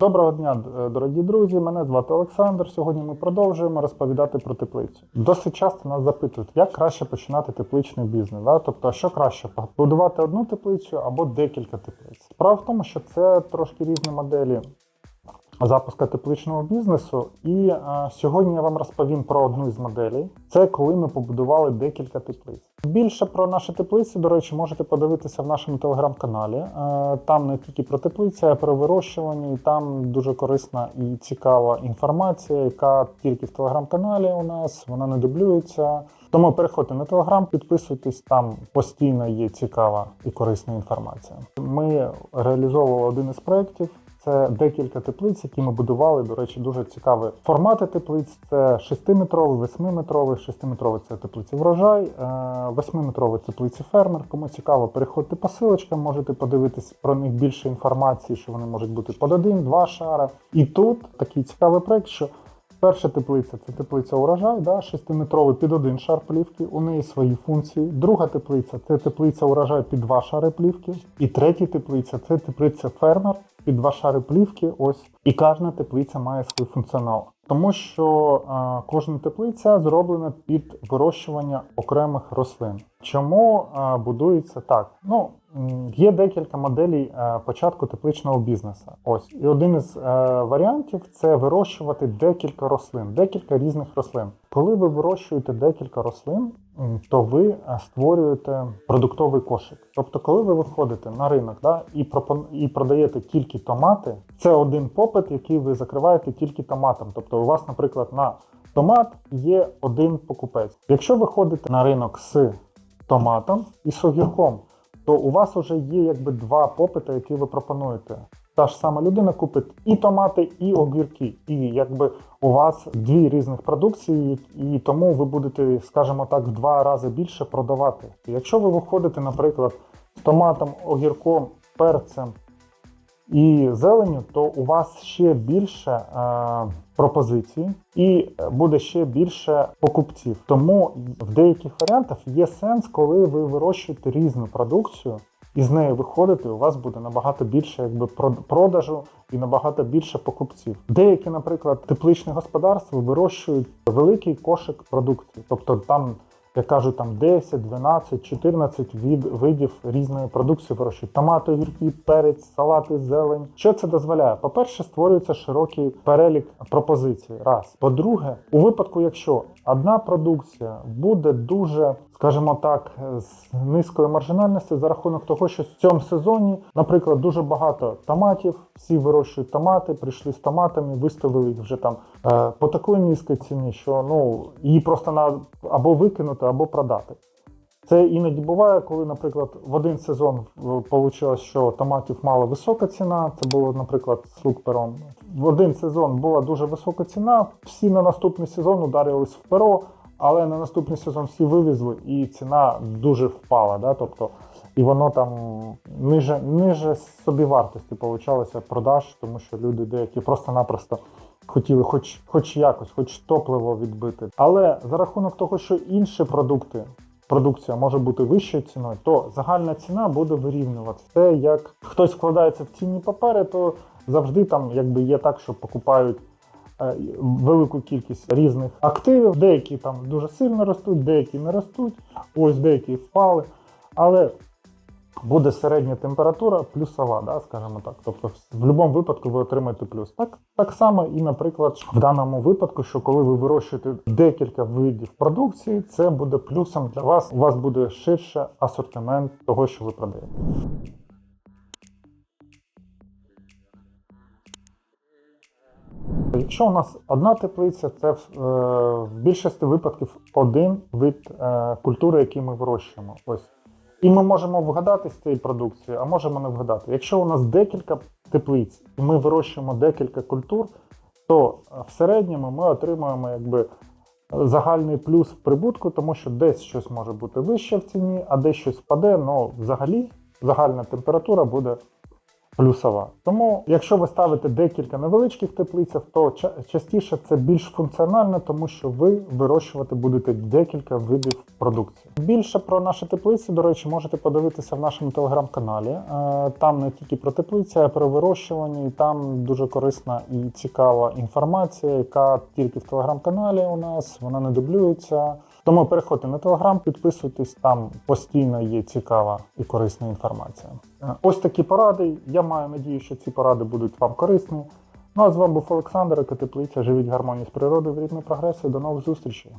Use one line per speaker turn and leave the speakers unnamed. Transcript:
Доброго дня, дорогі друзі. Мене звати Олександр. Сьогодні ми продовжуємо розповідати про теплицю. Досить часто нас запитують, як краще починати тепличний бізнес. Да? Тобто, що краще побудувати одну теплицю або декілька теплиць. Справа в тому, що це трошки різні моделі запуска тепличного бізнесу. І е, сьогодні я вам розповім про одну із моделей. Це коли ми побудували декілька теплиць. Більше про наші теплиці, до речі, можете подивитися в нашому телеграм-каналі. Е, Там не тільки про теплиці, а й про вирощування. І там дуже корисна і цікава інформація, яка тільки в телеграм-каналі у нас, вона не дублюється. Тому переходьте на телеграм, підписуйтесь, там постійно є цікава і корисна інформація. Ми реалізовували один із проєктів. Це декілька теплиць, які ми будували. До речі, дуже цікаві формати теплиць. Це 6-метровий, 8-метровий. 6-метровий це теплиці врожай, 8-метровий теплиці фермер. Кому цікаво, переходьте по силочкам, можете подивитись про них більше інформації, що вони можуть бути під один, два шари. І тут такий цікавий проект, що Перша теплиця це теплиця урожай, да, 6-метровий під один шар плівки, у неї свої функції. Друга теплиця це теплиця урожай під два шари плівки. І третя теплиця це теплиця фермер під два шари плівки. Ось. І кожна теплиця має свій функціонал. Тому що е, кожна теплиця зроблена під вирощування окремих рослин. Чому е, будується так? Ну, є декілька моделей е, початку тепличного бізнесу. Ось. І один із е, варіантів це вирощувати декілька рослин, декілька різних рослин. Коли ви вирощуєте декілька рослин, то ви е, створюєте продуктовий кошик. Тобто, коли ви виходите на ринок да, і, пропон... і продаєте тільки томати, це один попит, який ви закриваєте тільки томатом. Тобто, у вас, наприклад, на томат є один покупець. Якщо ви ходите на ринок з томатом і з огірком, то у вас вже є якби два попити, які ви пропонуєте. Та ж сама людина купить і томати, і огірки. І якби у вас дві різних продукції, і тому ви будете, скажімо так, в два рази більше продавати. Якщо ви виходите, наприклад, з томатом, огірком, перцем і зеленю, то у вас ще більше е, пропозицій і буде ще більше покупців. Тому в деяких варіантах є сенс, коли ви вирощуєте різну продукцію. І з нею виходити, у вас буде набагато більше якби прод- продажу і набагато більше покупців. Деякі, наприклад, тепличні господарства вирощують великий кошик продукції, тобто там, як кажуть, там 10, 12, 14 від видів різної продукції вирощують. Томати, огірки, перець, салати, зелень. Що це дозволяє? По-перше, створюється широкий перелік пропозицій. Раз. По-друге, у випадку, якщо одна продукція буде дуже, скажімо так, з низькою маржинальністю за рахунок того, що в цьому сезоні, наприклад, дуже багато томатів, всі вирощують томати, прийшли з томатами, виставили їх вже там е, по такій низькій ціні, що ну її просто на або викинути, або продати. Це іноді буває, коли, наприклад, в один сезон вийшло, що томатів мала висока ціна. Це було, наприклад, з лук пером. В один сезон була дуже висока ціна. Всі на наступний сезон ударились в перо, але на наступний сезон всі вивезли, і ціна дуже впала. Да? Тобто, і воно там ниже, ниже собівартості получалося продаж, тому що люди деякі просто-напросто хотіли хоч, хоч якось, хоч топливо відбити. Але за рахунок того, що інші продукти продукція може бути вищою ціною, то загальна ціна буде вирівнюватися. Це як хтось вкладається в цінні папери, то завжди там якби є так, що покупають. Е, Велику кількість різних активів, деякі там дуже сильно ростуть, деякі не ростуть, ось деякі впали. Але буде середня температура плюсова, да, скажімо так. Тобто, в будь-якому випадку ви отримаєте плюс. Так, так само і, наприклад, в даному випадку, що коли ви вирощуєте декілька видів продукції, це буде плюсом для вас. У вас буде ширше асортимент того, що ви продаєте. Якщо у нас одна теплиця, це в, е, більшості випадків один вид е, культури, який ми вирощуємо. Ось. І ми можемо вгадати з цієї продукції, а можемо не вгадати. Якщо у нас декілька теплиць, і ми вирощуємо декілька культур, то е, в середньому ми отримуємо якби загальний плюс в прибутку, тому що десь щось може бути вище в ціні, а десь щось впаде. Ну, взагалі, загальна температура буде плюсова. Тому, якщо ви ставите декілька невеличких теплицях, то ча- частіше це більш функціонально, тому що ви вирощувати будете декілька видів продукції. Більше про наші теплиці, до речі, можете подивитися в нашому телеграм-каналі. Е, Там не тільки про теплиці, а про вирощування. І там дуже корисна і цікава інформація, яка тільки в телеграм-каналі у нас, вона не дублюється. Тому переходьте на телеграм, підписуйтесь, там постійно є цікава і корисна інформація. Е, Ось такі поради. Я маю надію, що ці поради будуть вам корисні. Ну а з вами був Олександр, Екотеплиця. Живіть в гармонії з природою в рідний прогрес. До нових зустрічей.